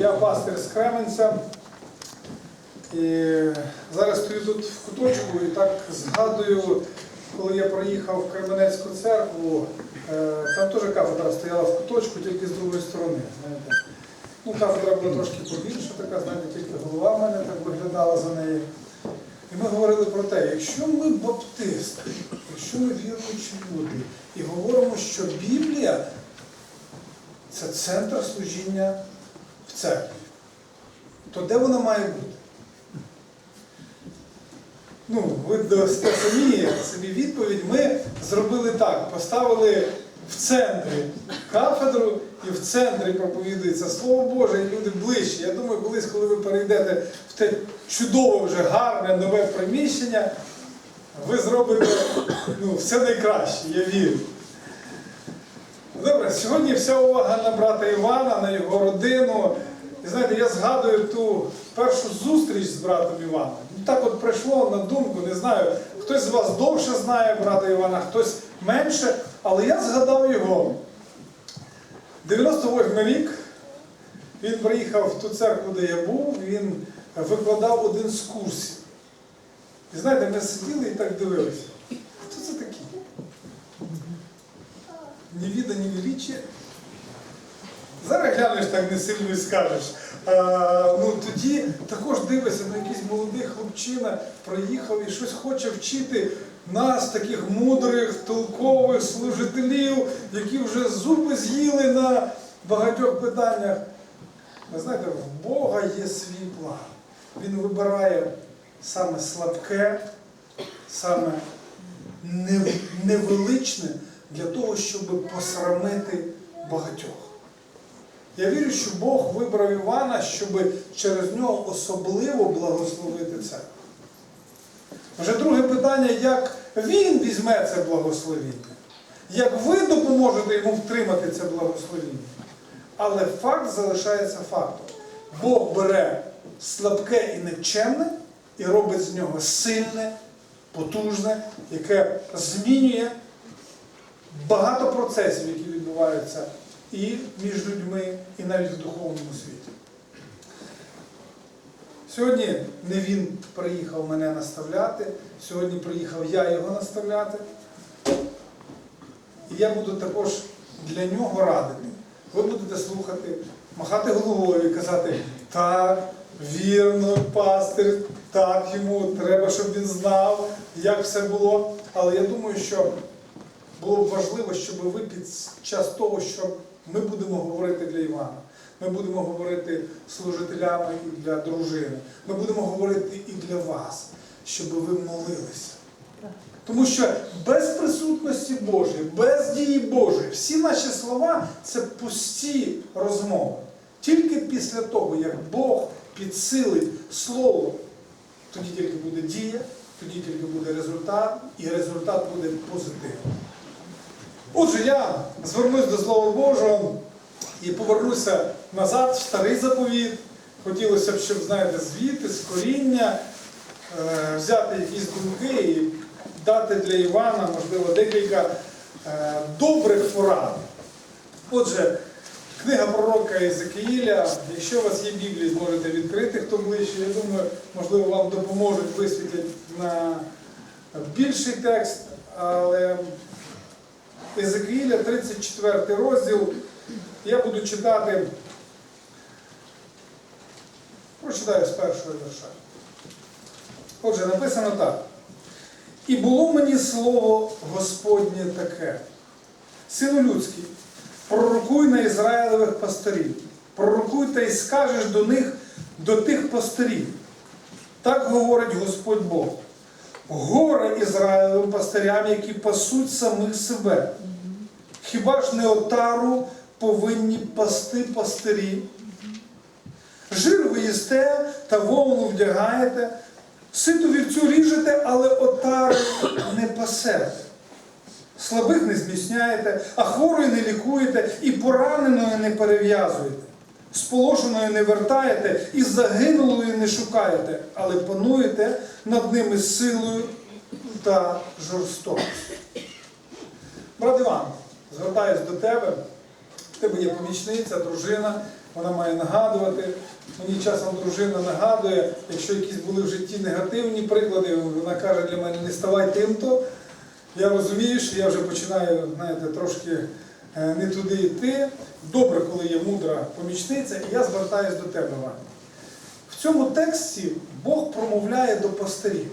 Я пастир з Кременця. І зараз стою тут в куточку і так згадую, коли я проїхав в Кременецьку церкву, е, там теж кафедра стояла в куточку, тільки з другої сторони. Знаєте. Ну, кафедра була трошки побільша, така, знаєте, тільки голова в мене так виглядала за нею. І ми говорили про те, якщо ми баптисти, якщо ми віруючі люди, і говоримо, що Біблія це центр служіння в церкві, то де вона має бути? Ну, ви дасте самі собі відповідь. Ми зробили так, поставили в центрі кафедру і в центрі проповідується Слово Боже, і люди ближче. Я думаю, колись, коли ви перейдете в те чудове, вже гарне, нове приміщення, ви зробите ну, все найкраще, я вірю. Добре, сьогодні вся увага на брата Івана, на його родину. І знаєте, я згадую ту першу зустріч з братом Іваном. Ну, так от прийшло на думку, не знаю, хтось з вас довше знає брата Івана, хтось менше, але я згадав його. 98 рік він приїхав в ту церкву, де я був, він викладав один з курсів. І знаєте, ми сиділи і так дивилися. Хто це такий? Ні віда, ні величі. Зараз глянеш так не сильно і скажеш. А, ну, тоді також дивишся на якийсь молодий хлопчина, приїхав і щось хоче вчити нас, таких мудрих, толкових служителів, які вже зуби з'їли на багатьох питаннях. Ви знаєте, в Бога є свій план. Він вибирає саме слабке, саме нев- невеличне для того, щоб посрамити багатьох. Я вірю, що Бог вибрав Івана, щоб через нього особливо благословити церкву. Вже друге питання, як він візьме це благословіння, як ви допоможете йому втримати це благословіння. Але факт залишається фактом. Бог бере слабке і никчемне і робить з нього сильне, потужне, яке змінює багато процесів, які відбуваються і між людьми, і навіть в духовному світі. Сьогодні не він приїхав мене наставляти, сьогодні приїхав я його наставляти. І я буду також для нього радити. Ви будете слухати, махати головою і казати, так, вірно, пастир, так йому треба, щоб він знав, як все було. Але я думаю, що було б важливо, щоб ви під час того, що ми будемо говорити для Івана, ми будемо говорити служителями і для дружини, ми будемо говорити і для вас, щоб ви молилися. Тому що без присутності Божої, без дії Божої, всі наші слова це пусті розмови. Тільки після того, як Бог підсилить слово, тоді тільки буде дія, тоді тільки буде результат, і результат буде позитивний. Отже, я звернусь до Слова Божого і повернуся назад в старий заповіт. Хотілося б, щоб, знаєте, звідти, з коріння, е, взяти якісь думки і дати для Івана, можливо, декілька е, добрих порад. Отже, книга пророка Єзекиїля, якщо у вас є Біблія, зможете відкрити, хто ближче, я думаю, можливо, вам допоможуть висвітлити на більший текст, але Єзекиїля, 34 розділ. Я буду читати, прочитаю з першого вірша. Отже, написано так. І було мені слово Господнє таке. Сину людський, пророкуй на Ізраїлевих пастирів, пророкуй та й скажеш до них, до тих пастирів. Так говорить Господь Бог. Горе Ізраїлевим пастирям, які пасуть самих себе. Хіба ж не отару повинні пасти пастирі? Жир ви їсте та вовну вдягаєте, ситу вівцю ріжете, але отари не пасете. Слабих не зміцняєте, а хворої не лікуєте, і пораненої не перев'язуєте. Сполошеної не вертаєте і загинулої не шукаєте, але пануєте над ними силою та жорстокістю. Брат Іван, звертаюсь до тебе. В тебе є помічниця, дружина. вона має нагадувати. Мені часом дружина нагадує, якщо якісь були в житті негативні приклади, вона каже для мене, не ставай тим-то. Я розумію, що я вже починаю, знаєте, трошки не туди йти. Добре, коли є мудра помічниця, і я звертаюся до тебе, Ваня. В цьому тексті Бог промовляє до пастирів.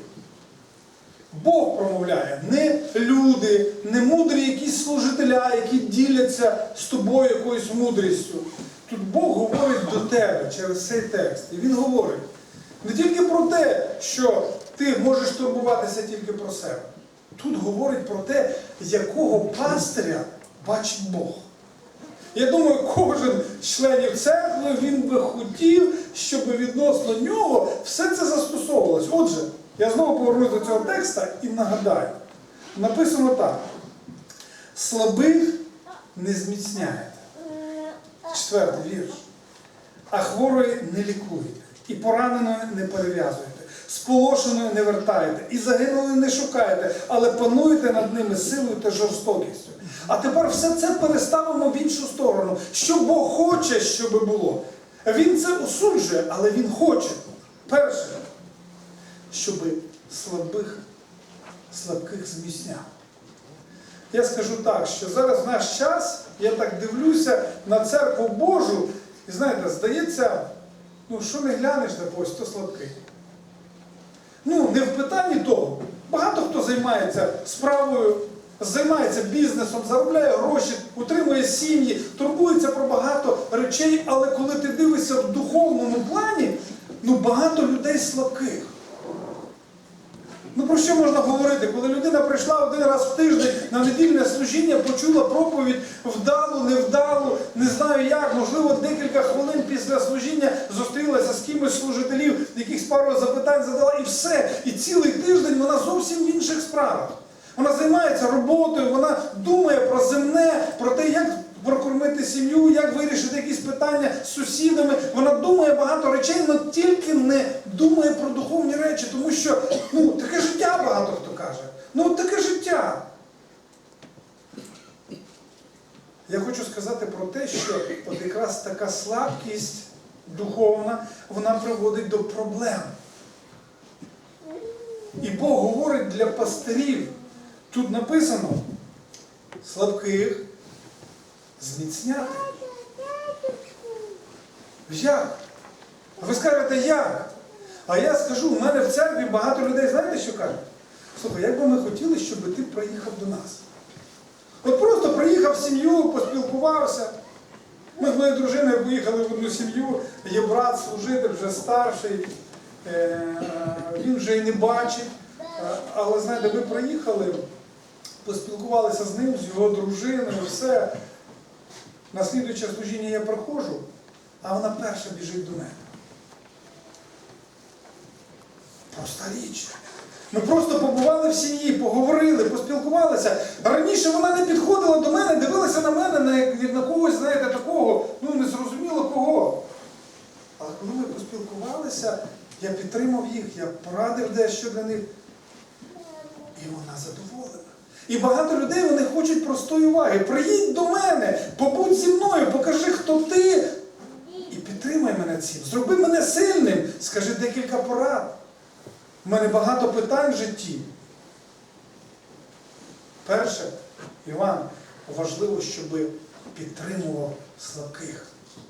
Бог промовляє, не люди, не мудрі якісь служителя, які діляться з тобою якоюсь мудрістю. Тут Бог говорить до тебе через цей текст. І Він говорить не тільки про те, що ти можеш турбуватися тільки про себе. Тут говорить про те, якого пастиря бачить Бог. Я думаю, кожен з членів церкви він би хотів, щоб відносно нього все це застосовувалось. Отже, я знову повернусь до цього текста і нагадаю. Написано так: слабих не зміцняєте. Четвертий вірш. А хворої не лікуєте, і пораненої не перев'язуєте, сполошеної не вертаєте, і загинулої не шукаєте, але пануєте над ними силою та жорстокістю. А тепер все це переставимо в іншу сторону. Що Бог хоче, щоб було. Він це осуджує, але Він хоче. Перше, щоб слабих, слабких зміцняв. Я скажу так, що зараз наш час, я так дивлюся на церкву Божу, і знаєте, здається, ну що не глянеш на когось, то слабкий. Ну, не в питанні того. Багато хто займається справою, займається бізнесом, заробляє гроші, утримує сім'ї, турбується про багато речей, але коли ти дивишся в духовному плані, ну багато людей слабких. Ну про що можна говорити? Коли людина прийшла один раз в тиждень на недільне служіння, почула проповідь вдалу, невдалу, не знаю як, можливо, декілька хвилин після служіння зустрілася з кимось з служителів, якихось пару запитань задала, і все. І цілий тиждень вона зовсім в інших справах. Вона займається роботою, вона думає про земне, про те, як прокормити сім'ю, як вирішити якісь питання з сусідами. Вона думає багато речей, але тільки не думає про духовні речі, тому що ну, таке життя багато хто каже. Ну таке життя. Я хочу сказати про те, що от якраз така слабкість духовна, вона приводить до проблем. І Бог говорить для пастирів. Тут написано слабких зміцняти. Як? А Ви скажете, як? А я скажу, у мене в церкві багато людей, знаєте, що кажуть? Слухай, як би ми хотіли, щоб ти приїхав до нас. От просто приїхав в сім'ю, поспілкувався. Ми з моєю дружиною поїхали в одну сім'ю, є брат, служитель, вже старший, е, він вже і не бачить. Е, Але знаєте, ми приїхали, поспілкувалися з ним, з його дружиною, все. На слідуюче служіння я приходжу, а вона перша біжить до мене. Проста річ. Ми просто побували в сім'ї, поговорили, поспілкувалися. Раніше вона не підходила до мене, дивилася на мене на, на когось, знаєте, такого, ну не зрозуміло кого. Але коли ми поспілкувалися, я підтримав їх, я порадив дещо для них. І вона задоволена. І багато людей вони хочуть простої уваги. Приїдь до мене, побудь зі мною, покажи, хто ти. І підтримай мене цим. Зроби мене сильним. Скажи декілька порад. У мене багато питань в житті. Перше, Іван, важливо, щоб підтримував слабких.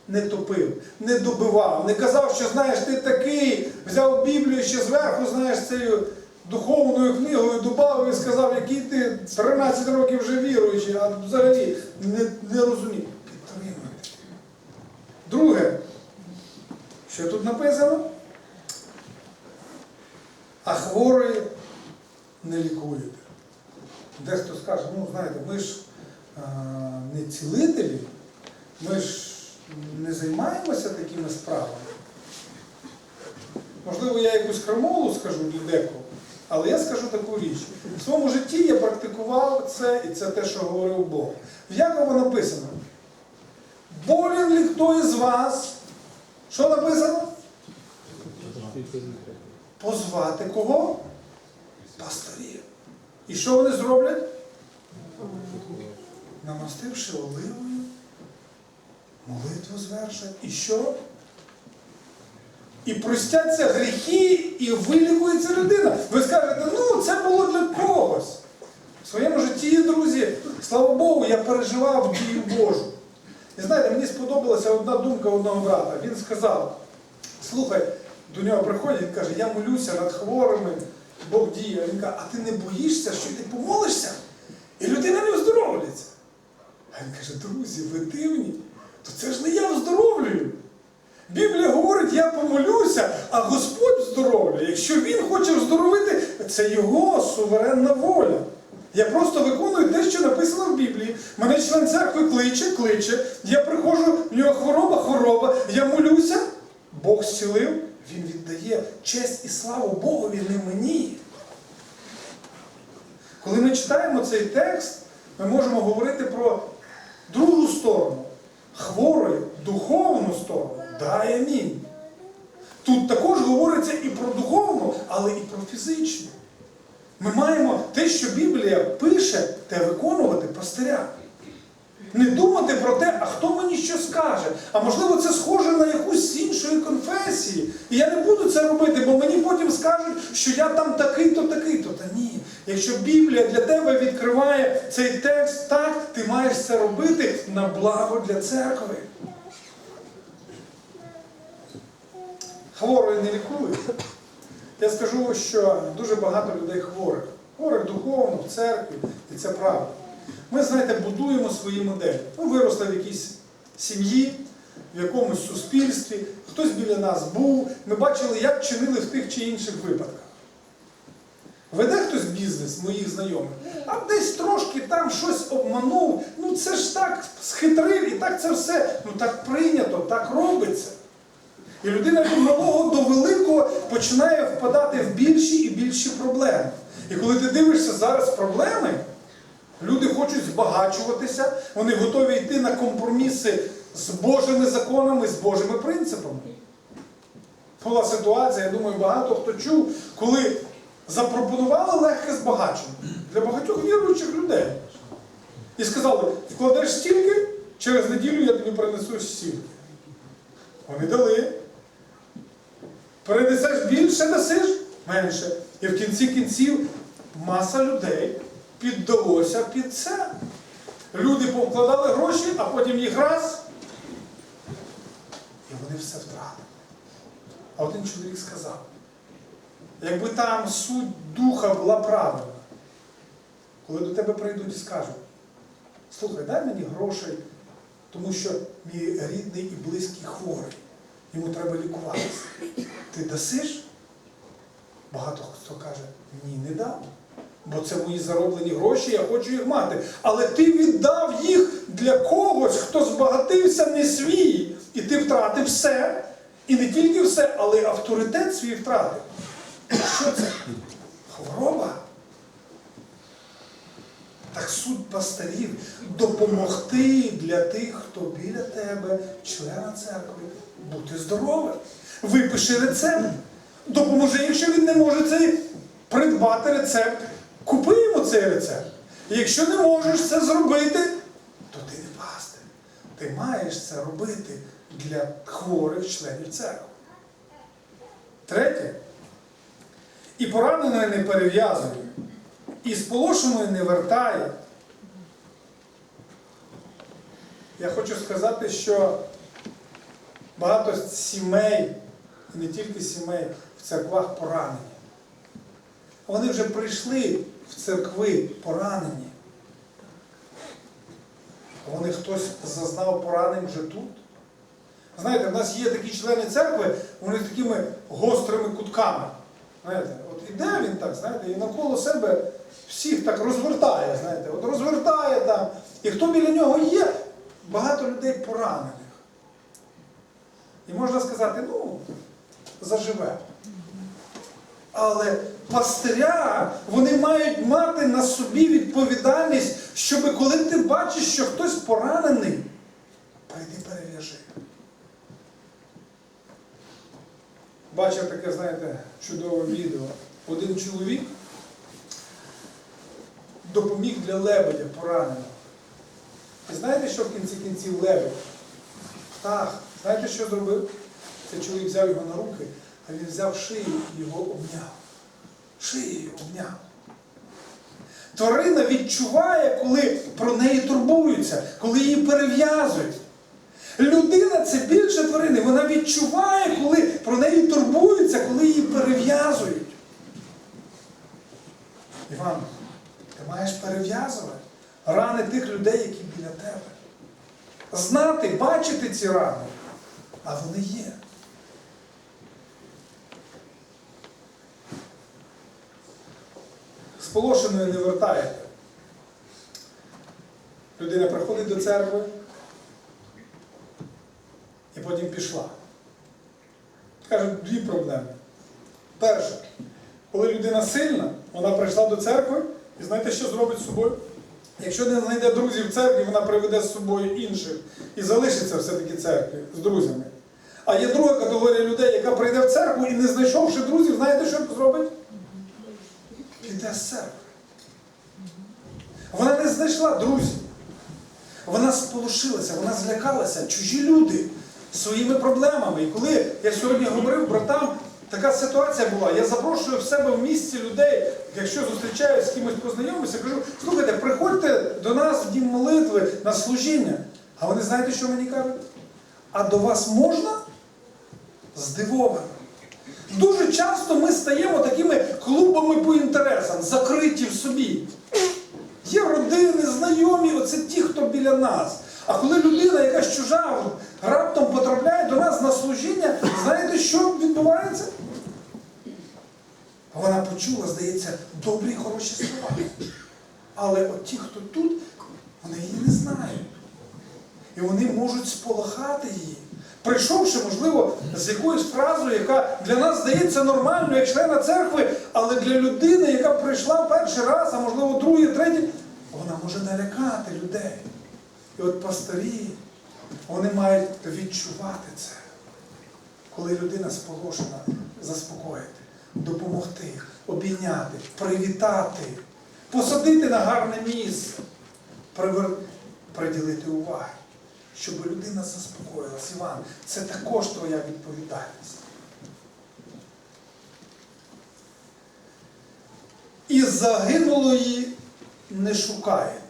Не топив, не добивав, не казав, що знаєш, ти такий, взяв Біблію ще зверху, знаєш, цією духовною книгою додав і сказав, який ти 13 років вже віруючий, а взагалі не, не розумів. Підтримуйте. Друге, що тут написано? А хворої не лікуєте. Дехто скаже, ну знаєте, ми ж а, не цілителі, ми ж не займаємося такими справами. Можливо, я якусь крамолу скажу для декого, але я скажу таку річ. В своєму житті я практикував це, і це те, що говорив Бог. В Якова написано. Болін ли хто із вас? Що написано? Позвати кого? Пастирів. І що вони зроблять? Намастивши оливою, молитву звершать. І що? І простяться гріхи, і вилікується людина. Ви скажете, ну це було для когось. В своєму житті, друзі, слава Богу, я переживав дію Божу. І знаєте, мені сподобалася одна думка одного брата. Він сказав: слухай, до нього приходять, він каже, я молюся над хворими, Бог діє. Він каже, а ти не боїшся, що ти помолишся, і людина не оздоровлюється. А він каже, друзі, ви дивні, то це ж не я оздоровлюю. Біблія говорить, я помолюся, а Господь оздоровлює. Якщо Він хоче оздоровити, це його суверенна воля. Я просто виконую те, що написано в Біблії. Мене член церкви кличе, кличе. Я приходжу, в нього хвороба, хвороба. Я молюся, Бог зцілив, Він віддає честь і славу Богові, не мені. Коли ми читаємо цей текст, ми можемо говорити про другу сторону, хворої, духовну сторону. Дай амінь. Тут також говориться і про духовну, але і про фізичну. Ми маємо те, що Біблія пише, те виконувати пастиря. Не думати про те, а хто мені що скаже. А можливо, це схоже на якусь іншої конфесії. І я не буду це робити, бо мені потім скажуть, що я там такий-то, такий-то. Та ні. Якщо Біблія для тебе відкриває цей текст, так, ти маєш це робити на благо для церкви. Хворої не лікують. Я скажу, що дуже багато людей хворих. Хворих духовно, в церкві, і це правда. Ми, знаєте, будуємо свої моделі. Ми виросли в якійсь сім'ї, в якомусь суспільстві, хтось біля нас був, ми бачили, як чинили в тих чи інших випадках. Веде хтось бізнес моїх знайомих, а десь трошки там щось обманув. Ну це ж так схитрив і так це все. Ну так прийнято, так робиться. І людина від малого до великого починає впадати в більші і більші проблеми. І коли ти дивишся зараз проблеми, люди хочуть збагачуватися, вони готові йти на компроміси з Божими законами, з Божими принципами. Була ситуація, я думаю, багато хто чув, коли запропонували легке збагачення для багатьох віруючих людей. І сказали, вкладеш стільки, через неділю я тобі принесу стільки. Вони дали. Перенесеш більше, дасиш менше. І в кінці кінців маса людей піддалося під це. Люди повкладали гроші, а потім їх раз. І вони все втратили. А один чоловік сказав, якби там суть духа була правильна, коли до тебе прийдуть і скажуть, слухай, дай мені грошей, тому що мій рідний і близький хворий, йому треба лікуватися. Ти дасиш? Багато хто каже, ні, не дам. Бо це мої зароблені гроші, я хочу їх мати. Але ти віддав їх для когось, хто збагатився не свій. І ти втратив все. І не тільки все, але й авторитет свій втратив. Що це? Хвороба. Так суд пастирів допомогти для тих, хто біля тебе, члена церкви, бути здоровим. Випиши рецепт. Допоможи, якщо він не може цей придбати рецепт, купи йому цей рецепт. Якщо не можеш це зробити, то ти не пастир. Ти маєш це робити для хворих членів церкви. Третє. І пораненої не перев'язує, і сполошеної не вертає. Я хочу сказати, що багато сімей, і не тільки сімей, в церквах поранені. Вони вже прийшли в церкви поранені. Вони хтось зазнав поранень вже тут. Знаєте, в нас є такі члени церкви, вони такими гострими кутками. Знаєте, от іде він так, знаєте, і навколо себе всіх так розвертає, знаєте, от розвертає там. І хто біля нього є, багато людей поранених. І можна сказати, ну, заживе. Але пастиря, вони мають мати на собі відповідальність, щоб коли ти бачиш, що хтось поранений, пойди перев'яжи. Бачив таке, знаєте, чудове відео. Один чоловік допоміг для лебедя пораненого. І знаєте, що в кінці кінців лебедь? птах. Знаєте, що зробив? Цей чоловік взяв його на руки, а він взяв шию і його обняв. Шиєю обняв. Тварина відчуває, коли про неї турбуються, коли її перев'язують. Людина це більше тварини, вона відчуває, коли про неї турбуються, коли її перев'язують. Іван, ти маєш перев'язувати рани тих людей, які біля тебе. Знати, бачити ці рани, а вони є. Сполошеною не вертаєте. Людина приходить до церкви і потім пішла. Кажуть, дві проблеми. Перше, коли людина сильна, вона прийшла до церкви і знаєте, що зробить з собою? Якщо не знайде друзів в церкві, вона приведе з собою інших і залишиться все-таки церкві з друзями. А є друга категорія людей, яка прийде в церкву і не знайшовши друзів, знаєте, що зробить? Піде з церкви. Вона не знайшла друзів. Вона сполошилася, вона злякалася, чужі люди своїми проблемами. І коли я сьогодні говорив братам, така ситуація була. Я запрошую в себе в місті людей, якщо зустрічаюся з кимось познайомився, кажу, слухайте, приходьте до нас в дім молитви на служіння. А вони знаєте, що мені кажуть? А до вас можна? Здивовано. Дуже часто ми стаємо такими клубами по інтересам, закриті в собі. Є родини, знайомі, оце ті, хто біля нас. А коли людина, якась чужа, раптом потрапляє до нас на служіння, знаєте, що відбувається? Вона почула, здається, добрі і хороші слова. Але от ті, хто тут, вони її не знають. І вони можуть сполохати її. Прийшовши, можливо, з якоюсь фразою, яка для нас здається нормальною, як члена церкви, але для людини, яка прийшла перший раз, а можливо другий, третій, вона може налякати людей. І от пастирі, вони мають відчувати це. Коли людина сполошена, заспокоїти, допомогти, обійняти, привітати, посадити на гарне місце, приділити увагу, щоб людина заспокоїлась. Іван, це також твоя відповідальність. І загинулої не шукаєте.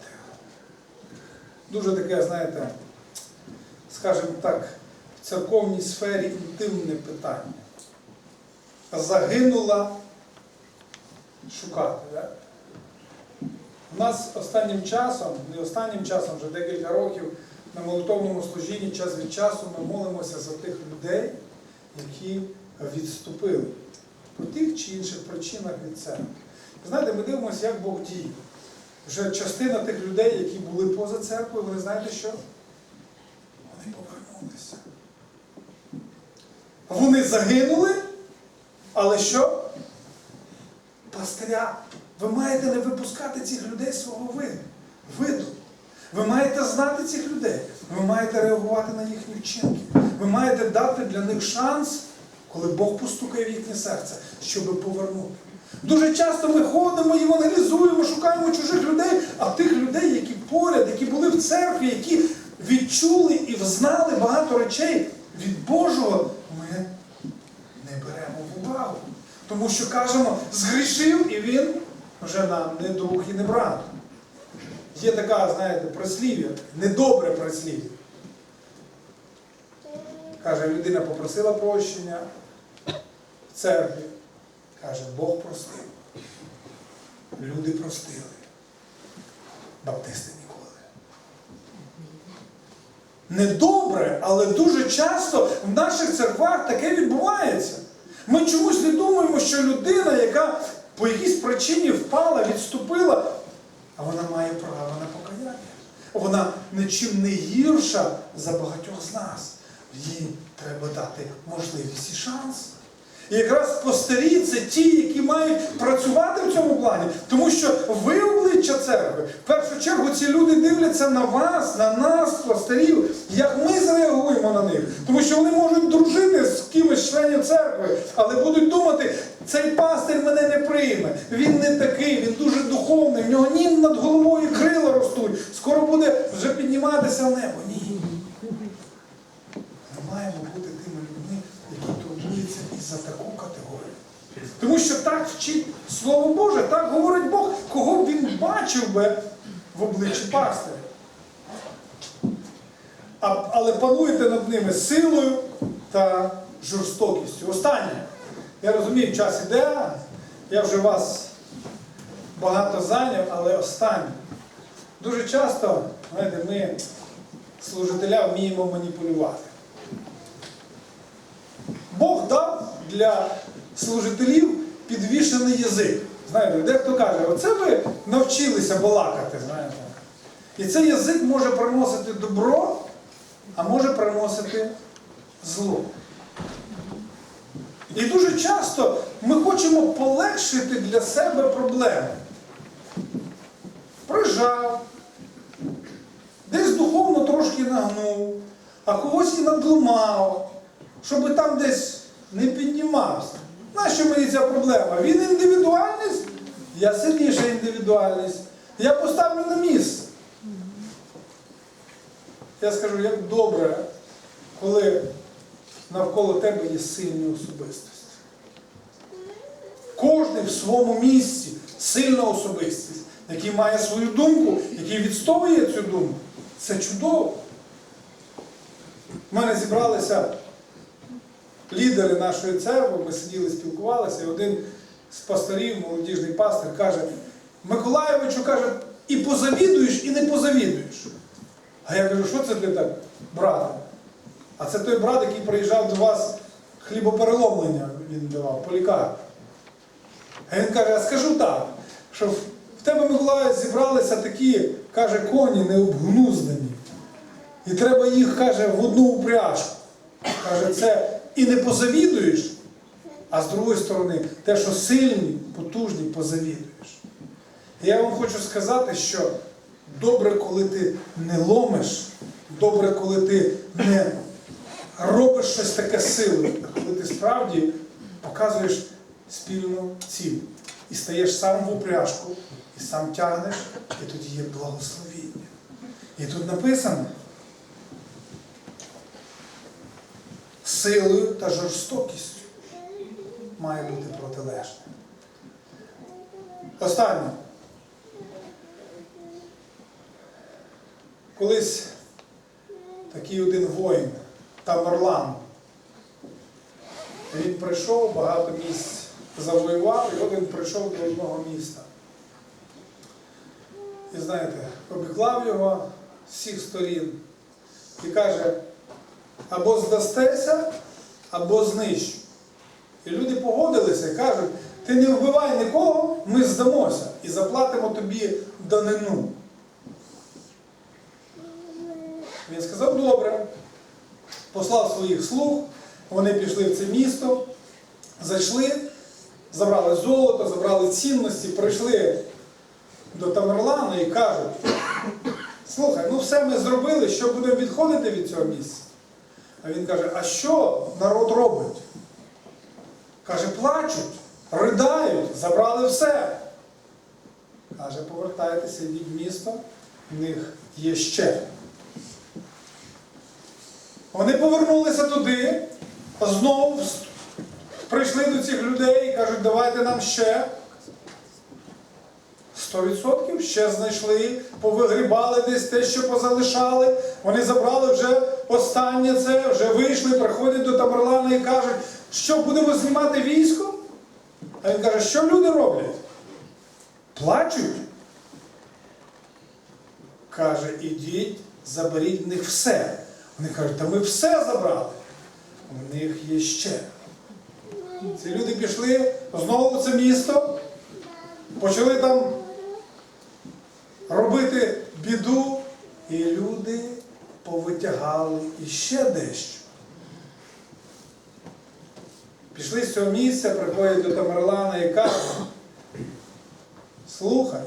Дуже таке, знаєте, скажімо так, в церковній сфері інтимне питання. Загинула шукати. Да? У нас останнім часом, не останнім часом, вже декілька років на молитовному служінні час від часу ми молимося за тих людей, які відступили по тих чи інших причинах від церкви. Знаєте, ми дивимося, як Бог діє. Вже частина тих людей, які були поза церквою, вони знаєте що? Вони повернулися. Вони загинули, але що? Пастиря, ви маєте не випускати цих людей свого виду. виду. Ви маєте знати цих людей. Ви маєте реагувати на їхні вчинки. Ви маєте дати для них шанс, коли Бог постукає в їхнє серце, щоб повернути. Дуже часто ми ходимо, евангелізуємо, шукаємо чужих людей, а тих людей, які поряд, які були в церкві, які відчули і взнали багато речей від Божого, ми не беремо в увагу. Тому що кажемо, згрішив і він вже нам не друг і не брат. Є така, знаєте, прислів'я, недобре прислів'я. Каже, людина попросила прощення в церкві. Каже, Бог простив. Люди простили. Баптисти ніколи. Недобре, але дуже часто в наших церквах таке відбувається. Ми чомусь не думаємо, що людина, яка по якійсь причині впала, відступила, а вона має право на покаяння. Вона нічим не гірша за багатьох з нас. Їй треба дати можливість і шанс. І якраз пастирі це ті, які мають працювати в цьому плані, тому що ви обличчя церкви. В першу чергу ці люди дивляться на вас, на нас, пастирів, як ми зреагуємо на них. Тому що вони можуть дружити з кимось членів церкви, але будуть думати, цей пастир мене не прийме. Він не такий, він дуже духовний, в нього ні над головою крила ростуть, скоро буде вже підніматися небо. Ні. маємо бути тими людьми, які турбуються і за таку категорію. Тому що так вчить Слово Боже, так говорить Бог, кого б він бачив би в обличчі пастиря. Але пануйте над ними силою та жорстокістю. Останнє. Я розумію, час іде, я вже вас багато зайняв, але останнє. Дуже часто, знаєте, ми, служителя, вміємо маніпулювати. Бог дав для служителів підвішений язик. Знаєте, дехто каже, оце ви навчилися балакати, знаєте. І цей язик може приносити добро, а може приносити зло. І дуже часто ми хочемо полегшити для себе проблеми. Прижав, десь духовно трошки нагнув, а когось і надлумав, щоб там десь не піднімався. Нащо мені ця проблема? Він індивідуальність, я сильніша індивідуальність. Я поставлю на місце. Я скажу, як добре, коли навколо тебе є сильні особистості. Кожний в своєму місці сильна особистість, який має свою думку, який відстоює цю думку. Це чудово. У мене зібралися лідери нашої церкви, ми сиділи, спілкувалися, і один з пасторів, молодіжний пастор, каже, Миколаєвичу, каже, і позавідуєш, і не позавідуєш. А я кажу, що це ти так, брате? А це той брат, який приїжджав до вас хлібопереломлення, він давав, полікар. А він каже, а скажу так, що в тебе, Миколаїв, зібралися такі, каже, коні необгнуздані. І треба їх, каже, в одну упряжку. Каже, це і не позавідуєш, а з другої сторони, те, що сильні, потужні, позавідуєш. І я вам хочу сказати, що добре, коли ти не ломиш, добре, коли ти не робиш щось таке силою, коли ти справді показуєш спільну ціль. І стаєш сам в упряжку, і сам тягнеш, і тоді є благословіння. І тут написано силою та жорстокістю має бути протилежне. Останнє. Колись такий один воїн, Тамерлан, він прийшов, багато місць завоював, і от він прийшов до одного міста. І знаєте, обіклав його з всіх сторін і каже, або здастеся, або знищу. І люди погодилися і кажуть, ти не вбивай нікого, ми здамося і заплатимо тобі данину. Він сказав, добре, послав своїх слуг, вони пішли в це місто, зайшли, забрали золото, забрали цінності, прийшли до Тамерлана і кажуть, слухай, ну все ми зробили, що будемо відходити від цього місця. А він каже, а що народ робить? Каже, плачуть, ридають, забрали все. Каже, повертайтеся, йдіть в місто, в них є ще. Вони повернулися туди, знову прийшли до цих людей і кажуть, давайте нам ще. 100% ще знайшли, повигрібали десь те, що позалишали. Вони забрали вже останнє це, вже вийшли, приходять до Тамерлана і кажуть, що будемо знімати військо? А він каже, що люди роблять? Плачуть. Каже, ідіть, заберіть в них все. Вони кажуть, та ми все забрали. У них є ще. Ці люди пішли знову в це місто, почали там робити біду, і люди повитягали іще дещо. Пішли з цього місця, приходять до Тамерлана і кажуть, слухай,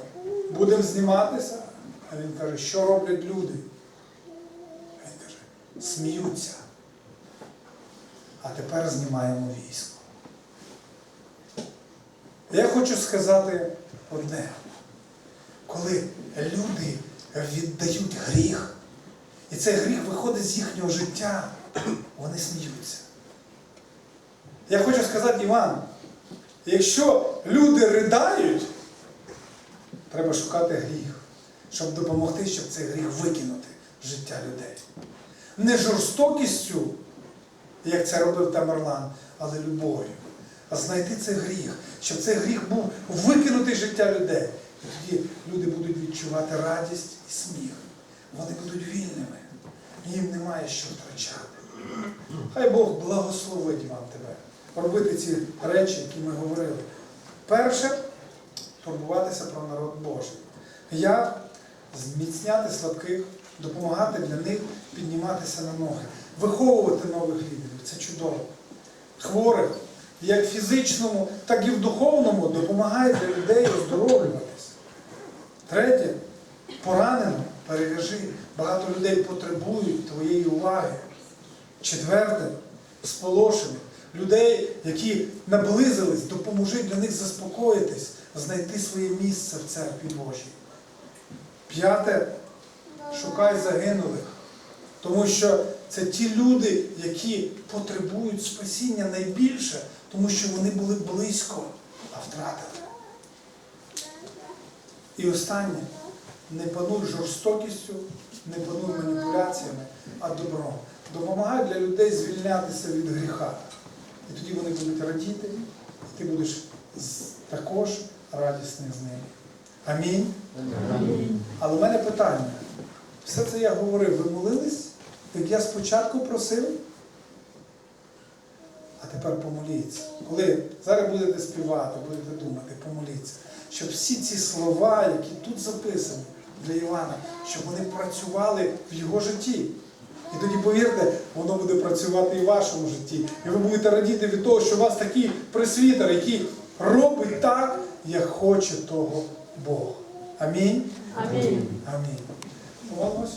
будемо зніматися. А він каже, що роблять люди? Він каже, сміються. А тепер знімаємо військо. Я хочу сказати одне. Коли люди віддають гріх, і цей гріх виходить з їхнього життя, вони сміються. Я хочу сказати, Іван, якщо люди ридають, треба шукати гріх, щоб допомогти, щоб цей гріх викинути з життя людей. Не жорстокістю, як це робив Тамерлан, але любов'ю. А знайти цей гріх, щоб цей гріх був викинутий з життя людей. І тоді люди будуть відчувати радість і сміх. Вони будуть вільними. Їм немає що втрачати. Хай Бог благословить вам тебе робити ці речі, які ми говорили. Перше турбуватися про народ Божий. Як зміцняти слабких, допомагати для них підніматися на ноги, виховувати нових лідерів. Це чудово. Хворих, як в фізичному, так і в духовному, допомагає людей оздоровлюватися. Третє, поранено, перев'яжи. Багато людей потребують твоєї уваги. Четверте, сполошених. Людей, які наблизились, допоможи для них заспокоїтись, знайти своє місце в церкві Божій. П'яте, шукай загинулих. Тому що це ті люди, які потребують спасіння найбільше, тому що вони були близько, а втратили. І останнє, не пануй жорстокістю, не пануй маніпуляціями, а добром. Допомагай для людей звільнятися від гріха. І тоді вони будуть радіти, і ти будеш також радісний з ними. Амінь. Але в мене питання. Все це я говорив, ви молились, як я спочатку просив? А тепер помоліться. Коли зараз будете співати, будете думати, помоліться, щоб всі ці слова, які тут записані для Івана, щоб вони працювали в його житті. І тоді, повірте, воно буде працювати і в вашому житті. І ви будете радіти від того, що у вас такий пресвітер, який робить так, як хоче того Бог. Амінь. Амінь. Амінь. Молимось.